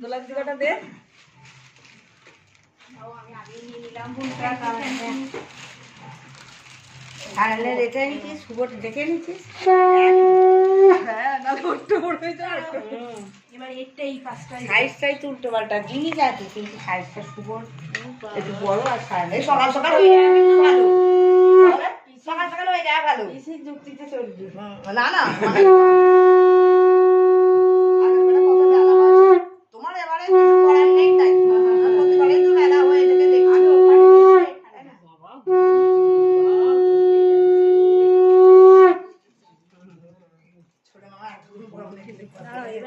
দোলার দিকাটা দে। আড়ালে রেটে নিচ্ছিস শুভর দেখে নিচ্ছিস হ্যাঁ নাহলে উল্টো পড়বে তো এবার এই পাঁচটা সাইজটাই তো উল্টো পাল্টা। জিনিস আছে কিন্তু সাইজটা শুভর। একটু বড় আর সাইজ। সকাল সকাল হয়ে ভালো। তাহলে সকাল সকাল হয়ে যায় ভালো। যুক্তিতে চলবি। না না।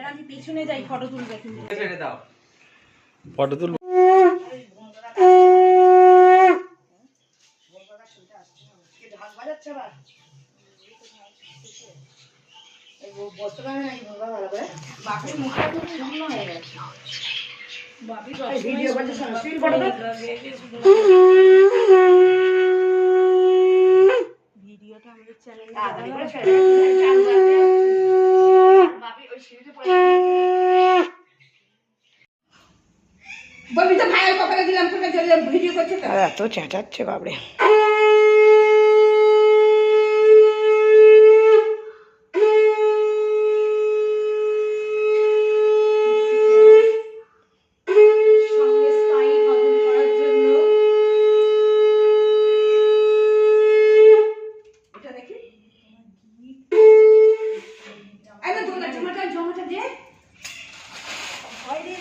এবার আমি পিছনে যাই ফটো তুলবে কিন্তু। ছেড়ে দাও। ফটো তুলবো? হয়ে ভিডিও করতে ফটো ভিডিওটা আমাদের চ্যানেলে বলবি তো ভাইয়ের কপালে দিলাম ফোনে চলে ভিডিও করছে তো। এত চেঁচাচ্ছে বাবরে জমাটা দে। হয় রে